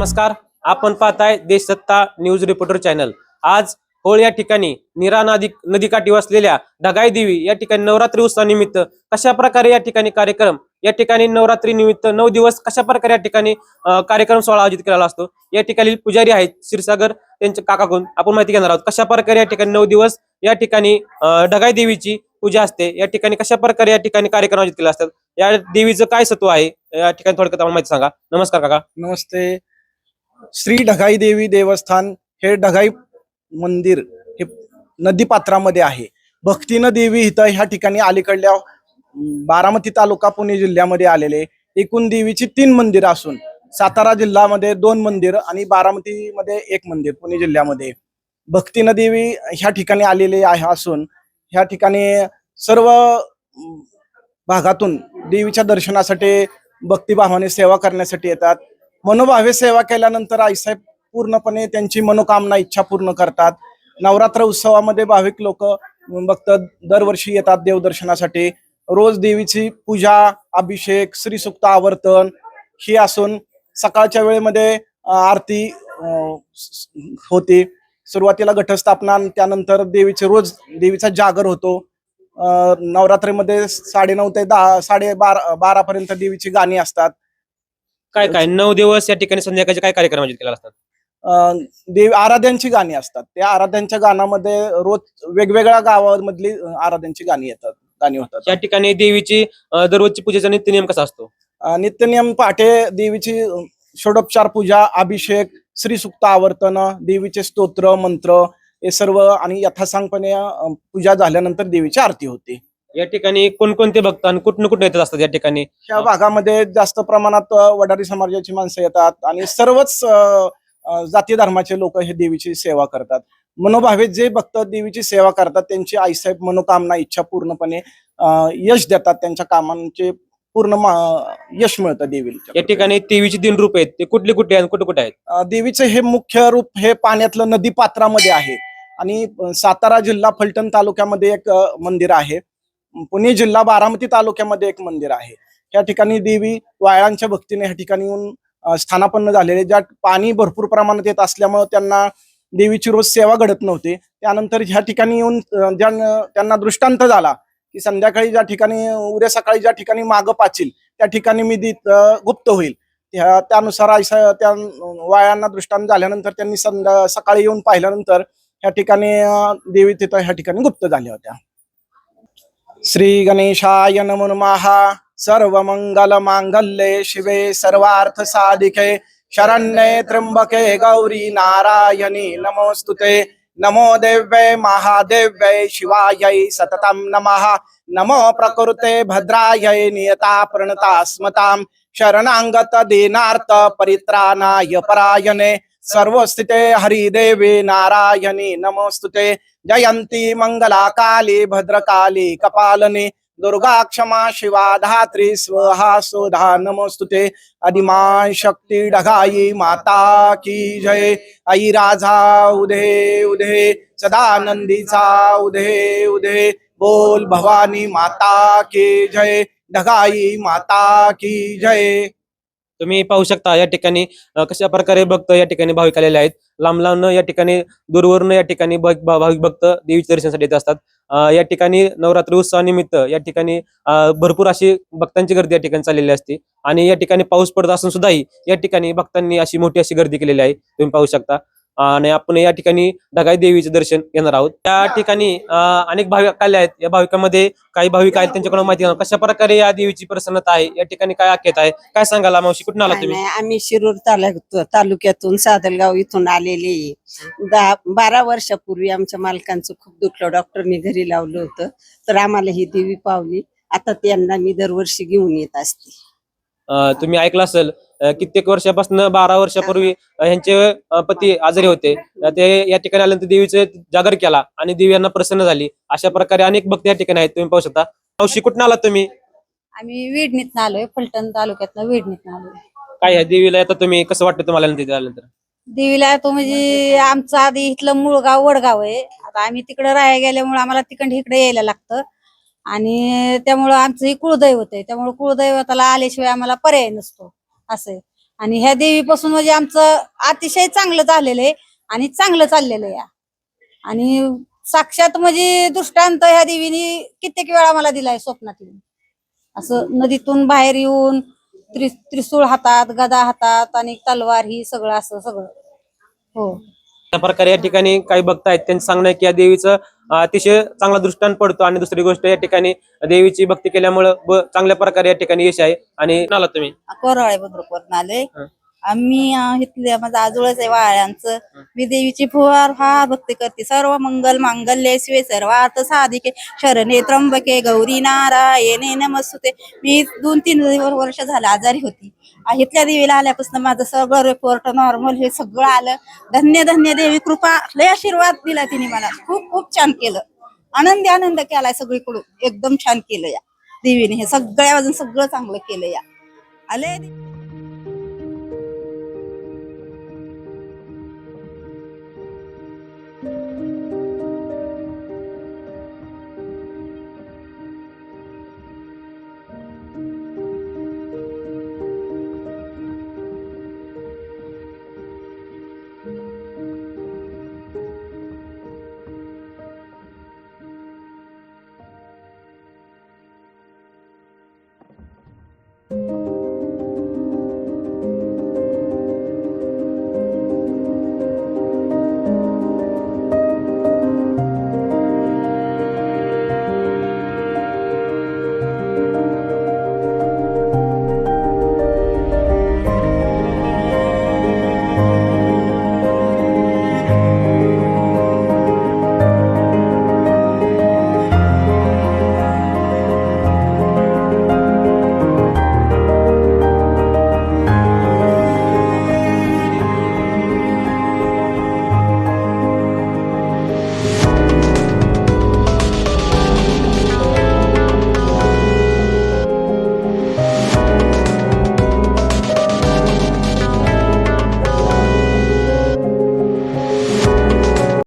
नमस्कार. आपण पाहताय देशसत्ता न्यूज रिपोर्टर चॅनल. आज होळ या ठिकाणी निरा नदी नदीकाठी वसलेल्या ढगाई देवी या ठिकाणी नवरात्री उत्सवानिमित्त कशा प्रकारे या ठिकाणी कार्यक्रम या ठिकाणी नवरात्री निमित्त नऊ दिवस कशा प्रकारे या ठिकाणी कार्यक्रम सोहळा आयोजित केलेला असतो? या ठिकाणी पुजारी आहेत क्षीरसागर त्यांच्या काकाकडून आपण माहिती घेणार आहोत कशा प्रकारे या ठिकाणी नऊ दिवस या ठिकाणी ढगाई देवीची पूजा असते? या ठिकाणी कशा प्रकारे या ठिकाणी कार्यक्रम आयोजित केले असतात? या देवीचं काय सत्व आहे? या ठिकाणी थोडक्यात आम्हाला माहिती सांगा. नमस्कार काका. नमस्ते. श्री ढगाई देवी देवस्थान हे ढगाई मंदिर हे नदीपात्रामध्ये आहे. भक्तीनं देवी इथं ह्या ठिकाणी अलीकडल्या बारामती तालुका पुणे जिल्ह्यामध्ये आलेले एकूण देवीची तीन मंदिरं असून सातारा जिल्ह्यामध्ये दोन मंदिर आणि बारामतीमध्ये एक मंदिर पुणे जिल्ह्यामध्ये भक्तीनं देवी ह्या ठिकाणी आलेले आहे असून ह्या ठिकाणी सर्व भागातून देवीच्या दर्शनासाठी भक्तिभावाने सेवा करण्यासाठी येतात. मनोभावे सेवा केल्यानंतर आईसाहेब पूर्णपणे त्यांची मनोकामना इच्छा पूर्ण करतात. नवरात्र उत्सवामध्ये भाविक लोक भक्त दरवर्षी येतात देवदर्शनासाठी. रोज देवीची पूजा अभिषेक श्रीसुक्त आवर्तन ही असून सकाळच्या वेळेमध्ये आरती होते. सुरुवातीला घटस्थापना त्यानंतर देवीचे रोज देवीचा जागर होतो. नवरात्रीमध्ये साडेनऊ ते दहा साडे बारा बारापर्यंत देवीची गाणी असतात. काय काय? नऊ दिवस या ठिकाणी संध्याकाळचे काय कार्यक्रम आयोजित केलेले असतात? अं, देव आराध्यांची गाणी असतात. त्या आराध्यांच्या गाण्यामध्ये रोज वेगवेगळ्या गावामधली अं, आराध्यांची गाणी येतात गाणी होतात. या ठिकाणी देवीची अं, दररोजची पूजेचा नित्य नियम कसा असतो? अं, नित्यनियम पहाटे देवीची अं, षोडोपचार पूजा अभिषेक श्रीसुक्त आवर्तन देवीचे स्तोत्र मंत्र हे सर्व आणि यथासांगपणे अं, पूजा झाल्यानंतर देवीची आरती होते. या ठिकाणी कोणकोणते भक्त आणि कुठनं कुठं येतात असतात या ठिकाणी? ह्या भागामध्ये जास्त प्रमाणात वडारी समाजाची माणसं येतात आणि सर्वच जाती धर्माचे लोक हे देवीची सेवा करतात. मनोभावे जे भक्त देवीची सेवा करतात त्यांची आईसाहेब मनोकामना इच्छा पूर्णपणे यश देतात त्यांच्या कामांचे पूर्ण यश मिळतं या देवीच्या ठिकाणी देवीची तीन रूप आहेत ते कुठले कुठे आहेत कुठे कुठे आहेत? देवीचे हे मुख्य रूप हे पाण्यातलं नदी पात्रामध्ये आहे. आणि सातारा जिल्हा फलटण तालुक्यामध्ये एक मंदिर आहे. पुणे जिल्हा बारामती तालुक्यामध्ये एक मंदिर आहे. या ठिकाणी देवी वायळांच्या भक्तीने या ठिकाणी येऊन स्थानापन्न झालेले ज्या पाणी भरपूर प्रमाणात येत असल्यामुळे त्यांना देवीची रोज सेवा घडत नव्हती. त्यानंतर ह्या ठिकाणी येऊन ज्या त्यांना दृष्टांत झाला की संध्याकाळी ज्या ठिकाणी उद्या सकाळी ज्या ठिकाणी मागं पाचील त्या ठिकाणी मी गुप्त होईल. त्यानुसार त्या वायांना दृष्टांत झाल्यानंतर त्यांनी संध्या सकाळी येऊन पाहिल्यानंतर ह्या ठिकाणी देवी तिथं ह्या ठिकाणी गुप्त झाल्या होत्या. श्री गणेशाय नमो नमः। सर्व मंगल मांगल्ये शिवे सर्वार्थ साधिके शरण्ये त्र्यंबके गौरी नारायणी नमोस्तुते नमो देव्ये महादेव्ये शिवायै सततं नमः। नमो प्रकृते भद्रायै नियता प्रणता स्मतां शरणांगत दीनार्थ परित्राणाय परायणे। सर्वस्थिते हरिदेवे नारायणी नमोस्तुते जयंती मंगला काली भद्रकाली कपालने दुर्गा क्षमा शिवा धात्री स्वहा सुधा नमोस्तुते अधिमान शक्ती ढगाई माता की जय। आई राजा उदे उदे सदानंदीचा उदे उदे बोल भवानी माता की जय ढगाई माता की जय। तुम्ही पाहू शकता या ठिकाणी कशा प्रकारे भक्त या ठिकाणी भाविक आलेले आहेत. लांब लांब या ठिकाणी दूरवरून या ठिकाणी भाविक भक्त देवीच्या दर्शनासाठी येत असतात. या ठिकाणी नवरात्री उत्सवानिमित्त या ठिकाणी भरपूर अशी भक्तांची गर्दी या ठिकाणी चाललेली असते. आणि या ठिकाणी पाऊस पडत असून सुद्धाही या ठिकाणी भक्तांनी अशी मोठी अशी गर्दी केलेली आहे. तुम्ही पाहू शकता. आणि आपण या ठिकाणी ढगाई देवीचे दर्शन घेणार आहोत. त्या ठिकाणी अनेक भाविक आले आहेत. या भाविकांमध्ये काही भाविक आहेत त्यांच्याकडून माहिती कशा प्रकारे या देवीची प्रसन्नता आहे? या ठिकाणी काय आख्यात आहे? काय सांगाला मावशी? कुठून आला तुम्ही? आम्ही शिरूर तालुक- तालुक्यातून सादलगाव इथून आलेले दहा बारा वर्षापूर्वी आमच्या मालकांचं खूप दुखलं. डॉक्टरनी घरी लावलं होतं. तर आम्हाला ही देवी पावली. आता त्यांना मी दरवर्षी घेऊन येत असते. तुम्ही ऐकलं असेल कित्येक वर्षापासून बारा वर्षापूर्वी अं, पती आजारी होते. ते या ठिकाणी आल्यानंतर देवीचे जागर केला आणि देवी यांना प्रसन्न झाली. अशा प्रकारे अनेक भक्त या ठिकाणी आहेत. तुम्ही पाहू शकता. मावशी कुठून आलात तुम्ही? आम्ही विडणीत आलोय. फलटण तालुक्यात विडणीत आलोय. काय ह्या देवीला आता तुम्ही? कसं वाटतं तुम्हाला तिथे आल्यानंतर? देवीला तो म्हणजे आमचं आधी इथलं मूळ गाव वडगाव आहे. आता आम्ही तिकडे राहायला गेल्यामुळे आम्हाला तिकडे इकडे यायला लागतं. आणि त्यामुळं आमचं हे कुळदैवत आहे. त्यामुळे कुळदैवताला आल्याशिवाय आम्हाला पर्याय नसतो. असं आहे आणि ह्या देवीपासून म्हणजे आमचं अतिशय चांगलं झालेलं आहे आणि चांगलं चाललेलं आहे आणि साक्षात म्हणजे दृष्टांत ह्या देवीने कित्येक वेळा मला दिलाय स्वप्नात येऊन. असं नदीतून बाहेर येऊन त्रि त्रिशूळ हातात गदा हातात आणि तलवार ही सगळं असं सगळं. हो. प्रकारे या ठिकाणी काही भक्त आहेत त्यांचं सांगणं आहे की या देवीचं अतिशय चांगला दृष्टांत पडतो आणि दुसरी गोष्ट या ठिकाणी देवीची भक्ती केल्यामुळं चांगल्या प्रकारे या ठिकाणी यश आहे. आणि आला तुम्ही? आले हं. आम्ही इथल्या माझा आजोळच आहे वाळ्यांचं मी देवीची फुवार फार भक्ती करते. सर्व मंगल मांगल्य शिवे सर्वार्थ साधिके. शरणे त्र्यंबके गौरी नारायणे नमस्तुते. मी दोन तीन वर्ष झालं आजारी होती. इथल्या देवीला आल्यापासून माझं सगळं रिपोर्ट नॉर्मल हे सगळं आलं. धन्य धन्य देवी कृपा. लय आशीर्वाद दिला तिने मला. खूप खूप छान केलं. आनंदी आनंद केलाय सगळीकडून. एकदम छान केलं या देवीने. हे सगळ्या बाजून सगळं चांगलं केलं या. आले?